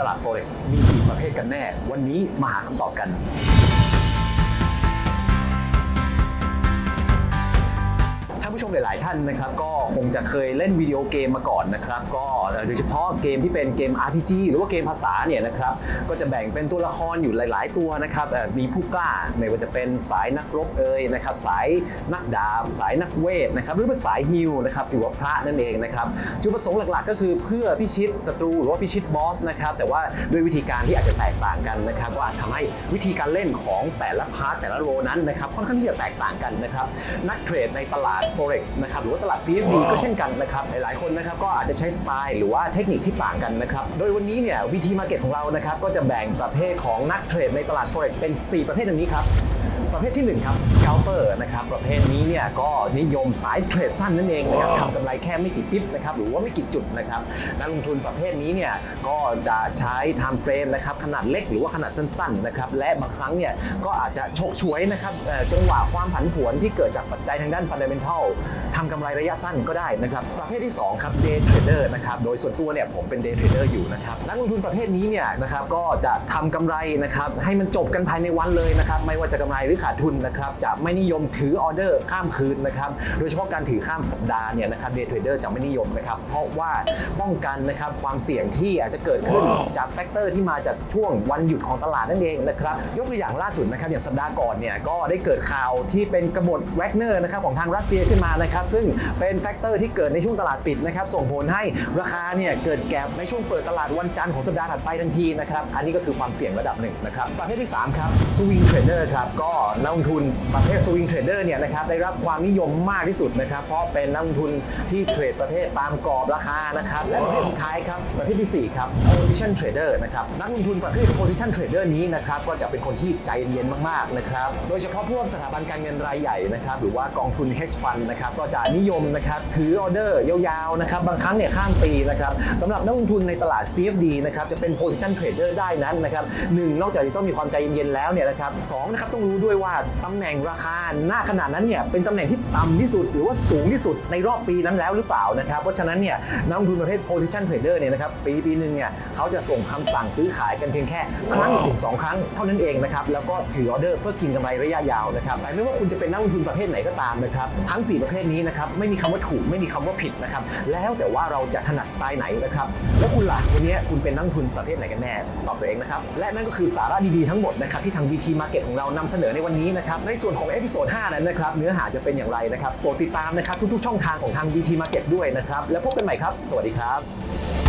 ตลาด Forex มีกี่ประเภทกันแน่ วันนี้มาหาคำตอบกัน ลาย ๆ ท่านนะครับก็คงจะเคยเล่นวิดีโอเกมมาก่อนนะครับก็โดยเฉพาะเกมที่เป็นเกม RPG หรือว่าเกมภาษาเนี่ยนะครับก็จะแบ่งเป็นตัวละครอยู่หลาย ๆ ตัวนะครับมีผู้กล้าไม่ว่าจะเป็นสายนักรบเอ่ยนะครับสายนักดาบ สายนักเวทนะครับหรือว่าสายฮิลนะครับถือว่าพระนั่นเองนะครับจุดประสงค์หลัก ๆ ก็คือเพื่อพิชิตศัตรูหรือว่าพิชิตบอสนะครับแต่ว่าด้วยวิธีการที่อาจจะแตกต่างกันนะครับก็อาจทำให้วิธีการเล่นของแต่ละพาร์ทแต่ละโรนั้นนะครับค่อนข้างที่จะแตกต่างกันนะครับนักเทรดในตลาด forex นะครับหรือว่าตลาด CFD ก็เช่นกันนะครับหลายๆคนนะครับก็อาจจะใช้สไตล์หรือว่าเทคนิคที่ต่างกันนะครับโดยวันนี้เนี่ยวิธีมาเก็ตของเรานะครับก็จะแบ่งประเภทของนักเทรดในตลาด forex เป็น 4 ประเภทดังนี้ครับ ประเภทที่ 1 ครับ scalper นะครับประเภทนี้เนี่ยก็นิยมสายเทรดสั้นนั่นเองนะครับทำกำไรแค่ไม่กี่ปิ๊บนะครับหรือว่าไม่กี่จุดนะครับนักลงทุนประเภทนี้เนี่ยก็จะใช้ time frame นะครับขนาดเล็กหรือว่าขนาดสั้นๆนะครับและบางครั้งเนี่ยก็อาจจะฉกฉวยนะครับเอ่อจังหวะความผันผวนที่เกิดจากปัจจัยทางด้าน fundamental ทำกำไรระยะสั้นก็ได้นะครับ ประเภทที่ 2 ครับ day trader นะครับ โดยส่วนตัวเนี่ยผมเป็น day trader อยู่นะครับ นักลงทุนประเภทนี้เนี่ยนะครับก็จะทำกำไรนะครับให้มันจบกันภายในวันเลยนะครับไม่ว่าจะกำไรหรือขาดทุนนะครับจะไม่นิยมถือออเดอร์ข้ามคืนนะครับโดยเฉพาะการถือข้ามสัปดาห์เนี่ยนะครับ day trader จะไม่นิยมนะครับเพราะว่าป้องกันนะครับความเสี่ยงที่อาจจะเกิดขึ้นจากแฟกเตอร์ที่มาจากช่วงวันหยุดของตลาดนั่นเองนะครับยกตัวอย่างล่าสุดนะครับอย่างสัปดาห์ก่อนเนี่ยก็ได้เกิดข่าวที่เป็นกบฏแวกเนอร์นะครับของทางรัสเซียขึ้นมานะครับซึ่งเป็นแฟกเตอร์ที่เกิดในช่วงตลาดปิดนะครับส่งผลให้ราคาเนี่ยเกิดแกลบในช่วงเปิดตลาดวันจันทร์ของสัปดาห์ถัดไปทันทีนะครับอันนี้ก็คือความเสี่ยงระดับหนึ่งนะครับประเภทที่ 3 ครับ swing trader ครับก็นักลงทุนประเภท swing trader เนี่ยนะครับได้รับความนิยมมากที่สุดนะครับเพราะเป็นนักลงทุนที่เทรดประเภทตามกรอบราคานะครับและประเภทสุดท้ายครับประเภททีสี่ 4 ครับ position trader นะครับนักลงทุนประเภท position trader นี้นะครับก็จะเป็นคนที่ใจเย็นมากๆนะครับโดยเฉพาะพวกสถาบันการเงินรายใหญ่นะครับหรือว่ากองทุน hedge fund นะครับก็จะนิยมนะครับถือออเดอร์ยาวๆนะครับบางครั้งเนี่ยข้ามปีนะครับสำหรับนักลงทุนในตลาด CFD นะครับจะเป็น position trader ได้นั้นนะครับหนึ่งนอกจากจะต้องมีความใจเย็นๆแล้วเนี่ยนะครับสองนะครับต้องรู้ด้วยว่าตำแหน่งราคาหน้าขนาดนั้นเนี่ยเป็นตำแหน่งที่ต่ำที่สุด หรือว่าสูงที่สุดในรอบปีนั้นแล้วหรือเปล่านะครับเพราะฉะนั้นเนี่ยนักลงทุนประเภท position trader เนี่ยนะครับปีปีหนึ่งเนี่ยเขาจะส่งคำสั่งซื้อขายกันเพียงแค่ครั้งถึงสองครั้งเท่านั้นเองนะครับแล้วก็ถือออเดอร์เพื่อกินกำไรระยะยาวนะครับแต่ไม่ว่าคุณจะเป็นนักลงทุนประเภทไหนก็ตามนะครับทั้ง 4 ประเภทนี้นะครับไม่มีคำว่าถูกไม่มีคำว่าผิดนะครับแล้วแต่ว่าเราจะถนัดสไตล์ไหนนะครับแล้วคุณล่ะวันนี้คุณเป็นนักทุนประเภทไหนกันแน่ตอบตัวเองนะครับและนั่นก็คือสาระดีๆทั้งหมดนะครับที่ทาง VT Market ของเรานำเสนอในวันนี้นะครับในส่วนของเอพิโซด5นั้นนะครับเนื้อหาจะเป็นอย่างไรนะครับโปรดติดตามนะครับทุกๆช่องทางของทาง VT Market ด้วยนะครับแล้วพบกันใหม่ครับ สวัสดีครับ